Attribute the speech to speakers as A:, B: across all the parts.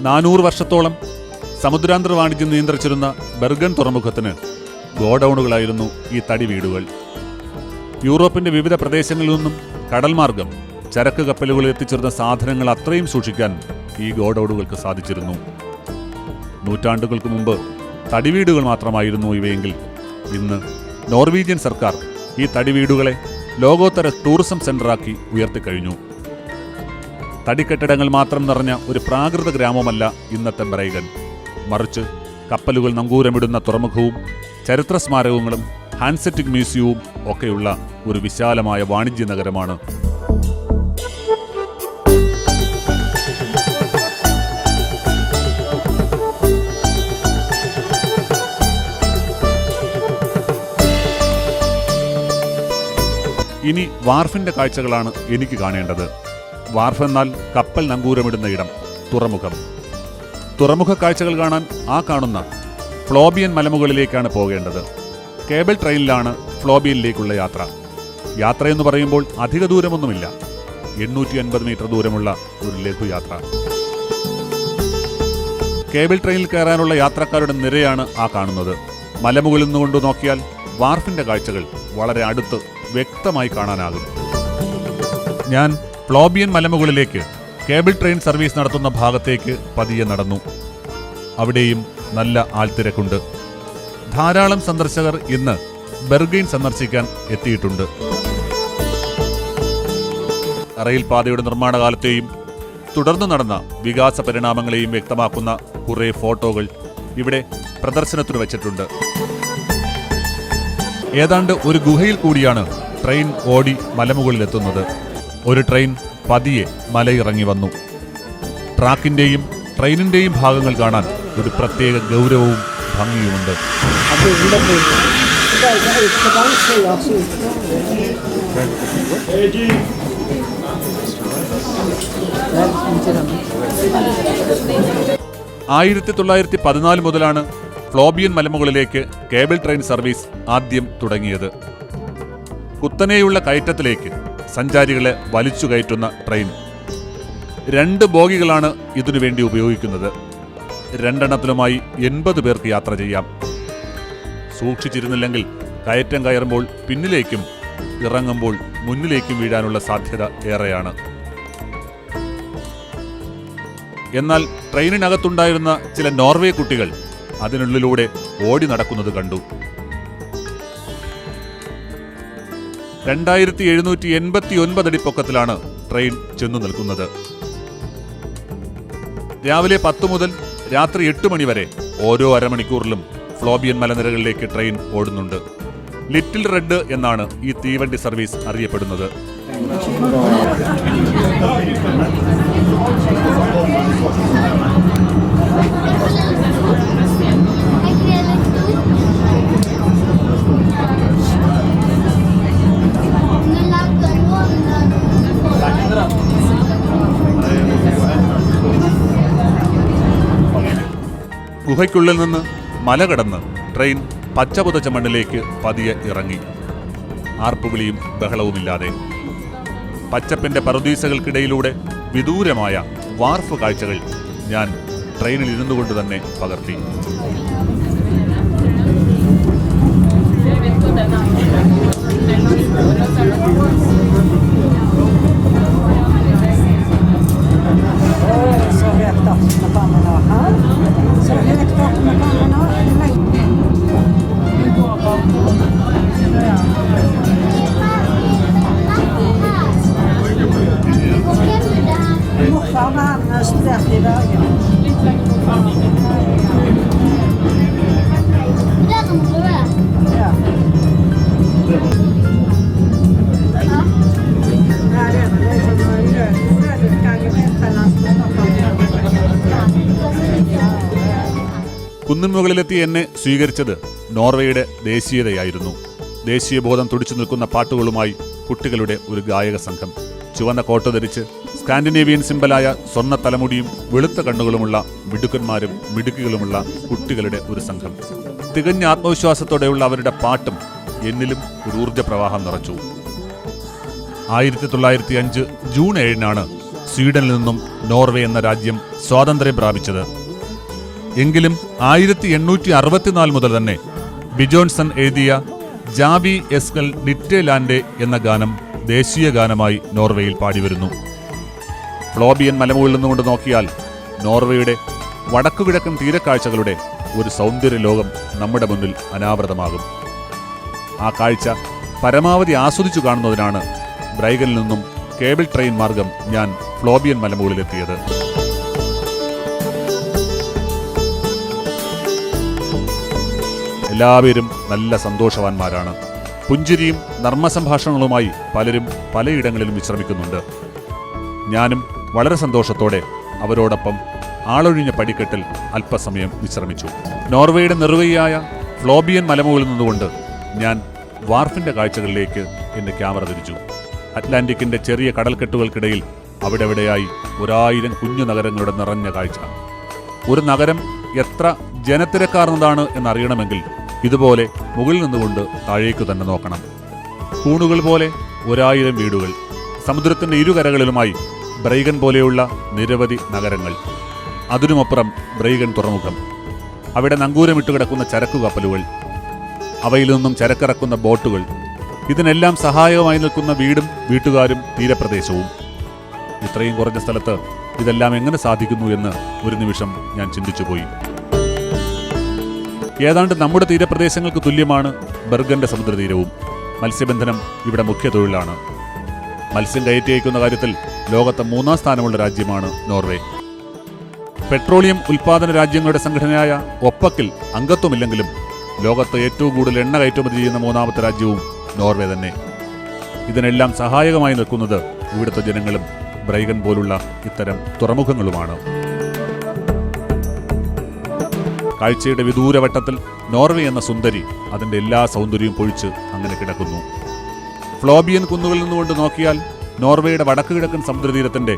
A: നാനൂറ് വർഷത്തോളം സമുദ്രാന്തര വാണിജ്യം നിയന്ത്രിച്ചിരുന്ന ബെർഗൻ തുറമുഖത്തിന് ഗോഡൌണുകളായിരുന്നു ഈ തടി വീടുകൾ. യൂറോപ്പിന്റെ വിവിധ പ്രദേശങ്ങളിൽ നിന്നും കടൽമാർഗം ചരക്ക് കപ്പലുകളിൽ എത്തിച്ചിരുന്ന സാധനങ്ങൾ അത്രയും സൂക്ഷിക്കാൻ ഈ ഗോഡൌണുകൾക്ക് സാധിച്ചിരുന്നു. നൂറ്റാണ്ടുകൾക്ക് മുമ്പ് തടിവീടുകൾ മാത്രമായിരുന്നു ഇവയെങ്കിൽ ഇന്ന് നോർവീജിയൻ സർക്കാർ ഈ തടിവീടുകളെ ലോകോത്തര ടൂറിസം സെന്ററാക്കി ഉയർത്തിക്കഴിഞ്ഞു. തടിക്കെട്ടിടങ്ങൾ മാത്രം നിറഞ്ഞ ഒരു പ്രാകൃത ഗ്രാമമല്ല ഇന്നത്തെ ബ്രൈഗൻ മറിച്ച് കപ്പലുകൾ നങ്കൂരമിടുന്ന തുറമുഖവും ചരിത്ര സ്മാരകങ്ങളും ഹാൻസെറ്റിക് മ്യൂസിയവും ഒക്കെയുള്ള ഒരു വിശാലമായ വാണിജ്യ നഗരമാണ്. ഇനി വാർഫിന്റെ കാഴ്ചകളാണ് എനിക്ക് കാണേണ്ടത്. വാർഫ് എന്നാൽ കപ്പൽ നങ്കൂരമിടുന്ന ഇടം തുറമുഖം. തുറമുഖ കാഴ്ചകൾ കാണാൻ ആ കാണുന്ന ഫ്ലോബിയൻ മലമുകളിലേക്കാണ് പോകേണ്ടത്. കേബിൾ ട്രെയിനിലാണ് ഫ്ലോബിയനിലേക്കുള്ള യാത്ര. യാത്രയെന്ന് പറയുമ്പോൾ അധിക ദൂരമൊന്നുമില്ല. എണ്ണൂറ്റി അൻപത് മീറ്റർ ദൂരമുള്ള ഒരു ലഘുയാത്ര. കേബിൾ ട്രെയിനിൽ കയറാനുള്ള യാത്രക്കാരുടെ നിരയാണ് ആ കാണുന്നത്. മലമുകളിൽ നിന്നുകൊണ്ട് നോക്കിയാൽ വാർഫിന്റെ കാഴ്ചകൾ വളരെ അടുത്ത് വ്യക്തമായി കാണാനാകും. ഞാൻ ഫ്ലോബിയൻ മലമുകളിലേക്ക് കേബിൾ ട്രെയിൻ സർവീസ് നടത്തുന്ന ഭാഗത്തേക്ക് പതിയെ നടന്നു. അവിടെയും നല്ല ആൾത്തിരക്കുണ്ട്. ധാരാളം സന്ദർശകർ ഇന്ന് ബെർഗൈൻ സന്ദർശിക്കാൻ എത്തിയിട്ടുണ്ട്. റെയിൽപാതയുടെ നിർമ്മാണ കാലത്തെയും തുടർന്ന് നടന്ന വികാസ പരിണാമങ്ങളെയും വ്യക്തമാക്കുന്ന കുറെ ഫോട്ടോകൾ ഇവിടെ പ്രദർശനത്തിന് വച്ചിട്ടുണ്ട്. ഏതാണ്ട് ഒരു ഗുഹയിൽ കൂടിയാണ് ട്രെയിൻ ഓടി മലമുകളിലെത്തുന്നത്. ഒരു ട്രെയിൻ പതിയെ മലയിറങ്ങി വന്നു ട്രാക്കിന്റെയും ട്രെയിനിന്റെയും ഭാഗങ്ങൾ കാണാൻ ഒരു പ്രത്യേക ഗൗരവവും ഭംഗിയുമുണ്ട്. ആയിരത്തി തൊള്ളായിരത്തി പതിനാല് മുതലാണ് ഫ്ലോബിയൻ മലമുകളിലേക്ക് കേബിൾ ട്രെയിൻ സർവീസ് ആദ്യം തുടങ്ങിയത് കുത്തനെയുള്ള കയറ്റത്തിലേക്ക് സഞ്ചാരികളെ വലിച്ചു കയറ്റുന്ന ട്രെയിൻ. രണ്ട് ബോഗികളാണ് ഇതിനു വേണ്ടി ഉപയോഗിക്കുന്നത്. രണ്ടെണ്ണത്തിലുമായി എൺപത് പേർക്ക് യാത്ര ചെയ്യാം. സൂക്ഷിച്ചിരുന്നില്ലെങ്കിൽ കയറ്റം കയറുമ്പോൾ പിന്നിലേക്കും ഇറങ്ങുമ്പോൾ മുന്നിലേക്കും വീഴാനുള്ള സാധ്യത ഏറെയാണ്. എന്നാൽ ട്രെയിനിനകത്തുണ്ടായിരുന്ന ചില നോർവേ കുട്ടികൾ അതിനുള്ളിലൂടെ ഓടി നടക്കുന്നത് കണ്ടു. രണ്ടായിരത്തി എഴുന്നൂറ്റി എൺപത്തി ഒൻപത് അടി പൊക്കത്തിലാണ് ട്രെയിൻ ചെന്നു നിൽക്കുന്നത്. രാവിലെ പത്ത് മുതൽ രാത്രി എട്ട് മണി വരെ ഓരോ അരമണിക്കൂറിലും ഫ്ലോബിയൻ മലനിരകളിലേക്ക് ട്രെയിൻ ഓടുന്നുണ്ട്. ലിറ്റിൽ റെഡ് എന്നാണ് ഈ തീവണ്ടി സർവീസ് അറിയപ്പെടുന്നത്. ഗുഹയ്ക്കുള്ളിൽ നിന്ന് മല കടന്ന് ട്രെയിൻ പച്ചപുതച്ച മണ്ണിലേക്ക് പതിയെ ഇറങ്ങി. ആർപ്പുവിളിയും ബഹളവുമില്ലാതെ. പച്ചപ്പിന്റെ പറുദീസകൾക്കിടയിലൂടെ വിദൂരമായ വാർഫ് കാഴ്ചകൾ ഞാൻ ട്രെയിനിൽ ഇരുന്നു കൊണ്ട് തന്നെ പകർത്തി. കുന്നിൻമുകളിലെത്തി എന്നെ സ്വീകരിച്ചത് നോർവേയുടെ ദേശീയതയായിരുന്നു. ദേശീയബോധം തുടിച്ചു നിൽക്കുന്ന പാട്ടുകളുമായി കുട്ടികളുടെ ഒരു ഗായക സംഘം. ചുവന്ന കോട്ട ധരിച്ച് സ്കാൻഡിനേവിയൻ സിമ്പലായ സ്വർണ തലമുടിയും വെളുത്ത കണ്ണുകളുമുള്ള മിടുക്കന്മാരും മിടുക്കികളുമുള്ള കുട്ടികളുടെ ഒരു സംഘം. തികഞ്ഞ ആത്മവിശ്വാസത്തോടെയുള്ള അവരുടെ പാട്ടും എന്നിലും ഒരു ഊർജപ്രവാഹം നിറച്ചു. ആയിരത്തി തൊള്ളായിരത്തി അഞ്ച് ജൂൺ ഏഴിനാണ് സ്വീഡനിൽ നിന്നും നോർവേ എന്ന രാജ്യം സ്വാതന്ത്ര്യം പ്രാപിച്ചത്. എങ്കിലും ആയിരത്തി എണ്ണൂറ്റി അറുപത്തിനാല് മുതൽ തന്നെ ബിജോൺസൺ എഴുതിയ ജാബി എസ്കൽ ഡിറ്റേലാൻഡെ എന്ന ഗാനം ദേശീയ ഗാനമായി നോർവേയിൽ പാടിവരുന്നു. ഫ്ലോബിയൻ മലമുകളിൽ നിന്നുകൊണ്ട് നോക്കിയാൽ നോർവേയുടെ വടക്കുകിഴക്കൻ തീരക്കാഴ്ചകളുടെ ഒരു സൗന്ദര്യ ലോകം നമ്മുടെ മുന്നിൽ അനാവൃതമാകും. ആ കാഴ്ച പരമാവധി ആസ്വദിച്ചു കാണുന്നതിനാണ് ബ്രൈഗനിൽ നിന്നും കേബിൾ ട്രെയിൻ മാർഗം ഞാൻ ഫ്ലോബിയൻ മലമുകളിലെത്തിയത്. എല്ലാവരും നല്ല സന്തോഷവാന്മാരാണ്. പുഞ്ചിരിയും നർമ്മസംഭാഷണങ്ങളുമായി പലരും പലയിടങ്ങളിലും വിശ്രമിക്കുന്നുണ്ട്. ഞാനും വളരെ സന്തോഷത്തോടെ അവരോടൊപ്പം ആളൊഴിഞ്ഞ പടിക്കെട്ടിൽ അല്പസമയം വിശ്രമിച്ചു. നോർവേയുടെ നിർവഹിയായ ഫ്ലോബിയൻ മലമുകളിൽ നിന്നുകൊണ്ട് ഞാൻ വാർഫിന്റെ കാഴ്ചകളിലേക്ക് എന്റെ ക്യാമറ തിരിച്ചു. അറ്റ്ലാന്റിക്കിന്റെ ചെറിയ കടൽക്കെട്ടുകൾക്കിടയിൽ അവിടെവിടെയായി ഒരായിരം കുഞ്ഞു നഗരങ്ങളുടെ നിറഞ്ഞ കാഴ്ച. ഒരു നഗരം എത്ര ജനത്തിരക്കാർന്നതാണ് എന്നറിയണമെങ്കിൽ ഇതുപോലെ മുകളിൽ നിന്നുകൊണ്ട് താഴേക്കു തന്നെ നോക്കണം. കൂണുകൾ പോലെ ഒരായിരം വീടുകൾ സമുദ്രത്തിന്റെ ഇരുകരകളിലുമായി ബ്രൈഗൻ പോലെയുള്ള നിരവധി നഗരങ്ങൾ. അതിനുമപ്പുറം ബ്രൈഗൻ തുറമുഖം. അവിടെ നങ്കൂരമിട്ട് കിടക്കുന്ന ചരക്കു കപ്പലുകൾ അവയിൽ നിന്നും ചരക്കിറക്കുന്ന ബോട്ടുകൾ ഇതിനെല്ലാം സഹായകമായി നിൽക്കുന്ന വീടും വീട്ടുകാരും തീരപ്രദേശവും. ഇത്രയും കുറഞ്ഞ സ്ഥലത്ത് ഇതെല്ലാം എങ്ങനെ സാധിക്കുന്നു എന്ന് ഒരു നിമിഷം ഞാൻ ചിന്തിച്ചുപോയി. ഏതാണ്ട് നമ്മുടെ തീരപ്രദേശങ്ങൾക്ക് തുല്യമാണ് ബർഗന്റെ സമുദ്രതീരവും. മത്സ്യബന്ധനം ഇവിടെ മുഖ്യ തൊഴിലാണ്. മത്സ്യം കയറ്റി അയക്കുന്ന കാര്യത്തിൽ ലോകത്തെ മൂന്നാം സ്ഥാനമുള്ള രാജ്യമാണ് നോർവേ. പെട്രോളിയം ഉൽപാദന രാജ്യങ്ങളുടെ സംഘടനയായ ഒപ്പക്കിൽ അംഗത്വമില്ലെങ്കിലും ലോകത്ത് ഏറ്റവും കൂടുതൽ എണ്ണ കയറ്റുമതി ചെയ്യുന്ന മൂന്നാമത്തെ രാജ്യവും നോർവേ തന്നെ. ഇതിനെല്ലാം സഹായകമായി നിൽക്കുന്നത് ഇവിടുത്തെ ജനങ്ങളും ബ്രൈഗൻ പോലുള്ള ഇത്തരം തുറമുഖങ്ങളുമാണ്. കാഴ്ചയുടെ വിദൂരവട്ടത്തിൽ നോർവേ എന്ന സുന്ദരി അതിന്റെ എല്ലാ സൗന്ദര്യവും പൊഴിച്ച് അങ്ങനെ കിടക്കുന്നു. ഫ്ലോബിയൻ കുന്നുകളിൽ നിന്നുകൊണ്ട് നോക്കിയാൽ നോർവേയുടെ വടക്ക് കിഴക്കൻ സമുദ്രതീരത്തിന്റെ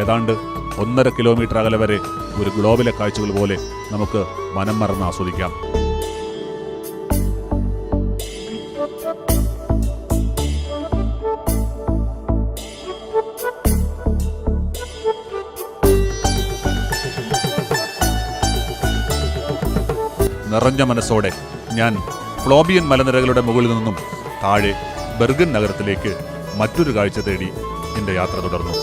A: ഏതാണ്ട് ഒന്നര കിലോമീറ്റർ അകലെ വരെ ഒരു ഗ്ലോബിലെ കാഴ്ചകൾ പോലെ നമുക്ക് മനം മറന്ന് ആസ്വദിക്കാം. നിറഞ്ഞ മനസ്സോടെ ഞാൻ ഫ്ലോബിയൻ മലനിരകളുടെ മുകളിൽ നിന്നും താഴെ ബെർഗൻ നഗരത്തിലേക്ക് മറ്റൊരു കാഴ്ച തേടി എന്റെ യാത്ര തുടർന്നു.